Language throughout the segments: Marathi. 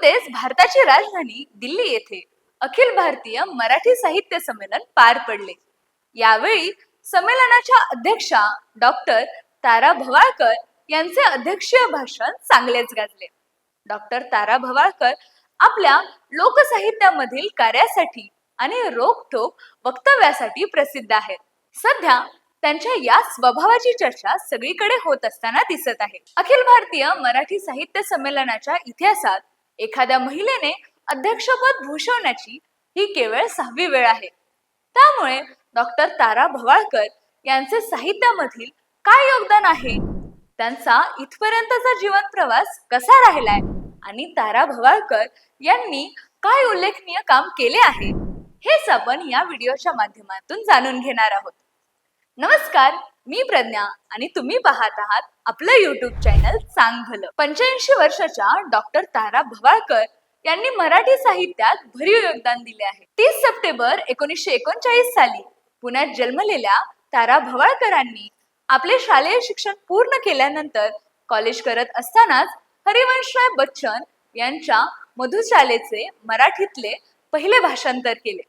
नुकतेच भारताची राजधानी दिल्ली येथे. अखिल भारतीय मराठी साहित्य संमेलन पार पडले. यावेळी संमेलनाच्या अध्यक्षा डॉक्टर तारा भवाळकर यांचे अध्यक्षीय भाषण चांगलेच गाजले. डॉक्टर तारा भवाळकर आपल्या लोकसाहित्यामधील कार्यासाठी आणि रोखोक वक्तव्यासाठी प्रसिद्ध आहेत. सध्या त्यांच्या या स्वभावाची चर्चा सगळीकडे होत असताना दिसत आहे. अखिल भारतीय मराठी साहित्य संमेलनाच्या इतिहासात एखाद्या महिलेने अध्यक्षपद भूषवण्याची ही केवळ सहावी वेळ आहे. त्यामुळे डॉक्टर तारा भवाळकर यांचे साहित्यामधील काय योगदान आहे? त्यांचा इथपर्यंतचा जीवन प्रवास कसा राहिलाय? आणि तारा भवाळकर यांनी काय उल्लेखनीय काम केले आहे? हेच आपण या व्हिडिओच्या माध्यमातून जाणून घेणार आहोत. नमस्कार मी प्रज्ञा आणि तुम्ही पाहत आहात आपलं युट्यूब चॅनल सांग भलं पंच्याऐंशी वर्षाच्या डॉक्टर तारा भवाळकर यांनी मराठी साहित्यात भरीव योगदान दिले आहे. तीस सप्टेंबर एकोणीसशे एकोणचाळीस साली पुण्यात जन्मलेल्या तारा भवाळकरांनी आपले शालेय शिक्षण पूर्ण केल्यानंतर कॉलेज करत असतानाच हरिवंशराय बच्चन यांच्या मधुशालेचे मराठीतले पहिले भाषांतर केले.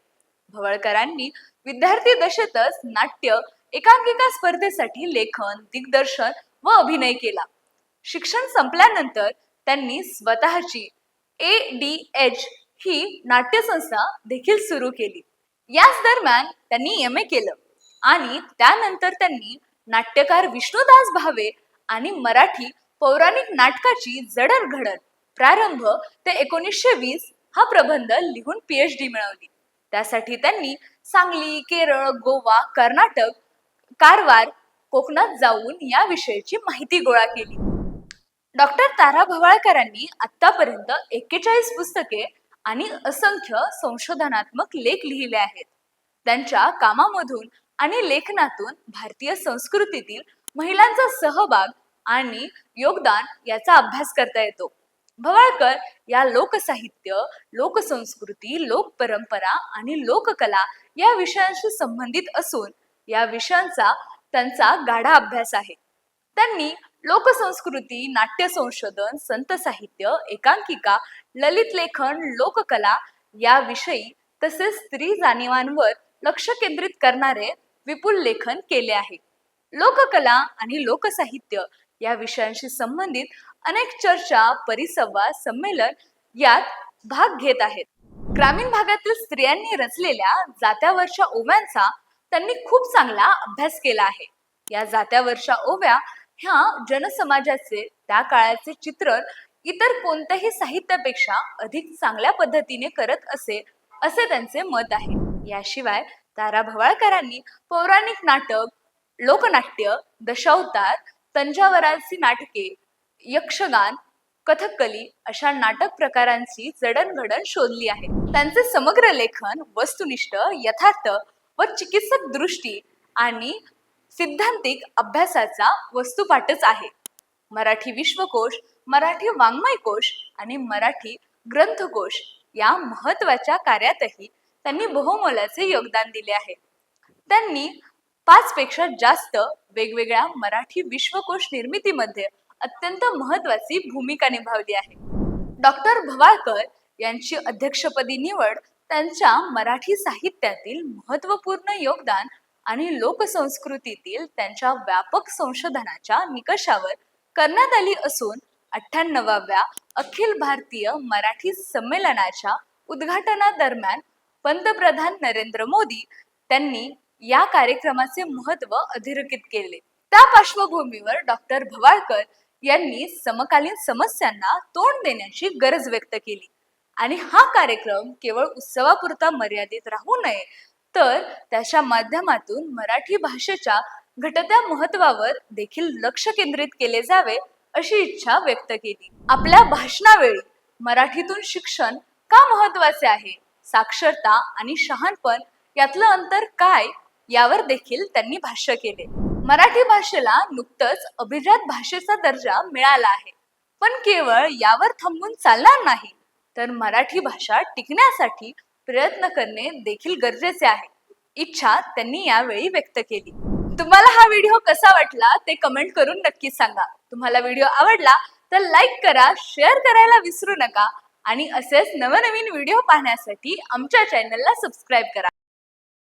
भवळकरांनी विद्यार्थी दशेतच नाट्य एकांकिका स्पर्धेसाठी लेखन दिग्दर्शन व अभिनय केला. शिक्षण संपल्यानंतर त्यांनी स्वतःची ए डी एच ही नाट्यसंस्था देखील सुरू केली. याच दरम्यान त्यांनी एम ए केलं आणि त्यानंतर त्यांनी नाट्यकार विष्णुदास भावे आणि मराठी पौराणिक नाटकाची जडणघडण प्रारंभ ते एकोणीसशे वीस हा प्रबंध लिहून पीएच डी मिळवली. त्यासाठी त्यांनी सांगली केरळ गोवा कर्नाटक कारवार कोकणात जाऊन या विषयीची माहिती गोळा केली. डॉक्टर तारा भवाळकरांनी आतापर्यंत एक्केचाळीस पुस्तके आणि असंख्य संशोधनात्मक लेख लिहिले आहेत. त्यांच्या कामामधून आणि लेखनातून भारतीय संस्कृतीतील महिलांचा सहभाग आणि योगदान याचा अभ्यास करता येतो. भवाळकर या लोकसाहित्य लोकसंस्कृती लोकपरंपरा आणि लोककला या विषयांशी संबंधित असून या विषयांचा त्यांचा गाढा अभ्यास आहे. त्यांनी लोकसंस्कृती नाट्य संशोधन संत साहित्य एकांकिका ललित लेखन लोककला याविषयी तसेच स्त्री जाणीवांवर लक्ष केंद्रित करणारे विपुल लेखन केले आहे. लोककला आणि लोकसाहित्य या विषयांशी संबंधित अनेक चर्चा परिसंवाद संमेलन यात भाग घेत आहेत. ग्रामीण भागातील स्त्रियांनी रचलेल्या जात्यावरच्या ओव्यांचा त्यांनी खूप चांगला अभ्यास केला आहे. या जात्यावरच्या ओव्या ह्या जनसमाजाचे त्या काळाचे चित्रण इतर कोणत्याही साहित्यापेक्षा अधिक चांगल्या पद्धतीने करत असे असे त्यांचे मत आहे. याशिवाय तारा भवाळकरांनी पौराणिक नाटक लोकनाट्य दशावतार तंजावराची नाटके यक्षगान कथकली अशा नाटक प्रकारांची जडणघडण शोधली आहे. त्यांचे समग्र लेखन वस्तुनिष्ठ यथार्थ व चिकित्सक दृष्टी आणि सिद्धांतिक अभ्यासाचा वस्तुपाठच आहे. मराठी विश्वकोश मराठी वाङ्मयकोश आणि मराठी ग्रंथकोश या महत्त्वाच्या कार्यातही त्यांनी बहुमोलाचे योगदान दिले आहे. त्यांनी पाच पेक्षा जास्त वेगवेगळ्या मराठी विश्वकोश निर्मितीमध्ये अत्यंत महत्वाची भूमिका निभावली आहे. डॉक्टर भवाळकर यांची अध्यक्षपदी निवड त्यांच्या मराठी साहित्यातील महत्त्वपूर्ण योगदान आणि लोकसंस्कृतीतील त्यांच्या व्यापक संशोधनाच्या निकषावर करण्यात आली असून अठ्ठ्याण्णवाव्या अखिल भारतीय मराठी संमेलनाच्या उद्घाटनादरम्यान पंतप्रधान नरेंद्र मोदी त्यांनी या कार्यक्रमाचे महत्त्व अधोरेखित केले. त्या पार्श्वभूमीवर डॉक्टर भवाळकर यांनी समकालीन समस्यांना तोंड देण्याची गरज व्यक्त केली. आणि हा कार्यक्रम केवळ उत्सवापुरता मर्यादित राहू नये तर त्याच्या माध्यमातून मराठी भाषेच्या घटत्या महत्वावर देखील लक्ष केंद्रित केले जावे अशी इच्छा व्यक्त केली. आपल्या भाषणावेळी मराठीतून शिक्षण का महत्त्वाचे आहे? साक्षरता आणि शहाणपण यातलं अंतर काय? यावर देखील त्यांनी भाष्य केले. मराठी भाषेला नुकतंच अभिजात भाषेचा दर्जा मिळाला आहे. पण केवळ यावर थांबून चालणार नाही. तर मराठी भाषा टिकण्यासाठी प्रयत्न करणे देखील गरजेचे आहे. इच्छा त्यांनी यावेळी व्यक्त केली. तुम्हाला हा व्हिडिओ कसा वाटला ते कमेंट करून नक्की सांगा. तुम्हाला व्हिडिओ आवडला तर लाईक करा शेअर करायला विसरू नका आणि असेच नवनवीन व्हिडिओ पाहण्यासाठी आमच्या चॅनलला सबस्क्राईब करा.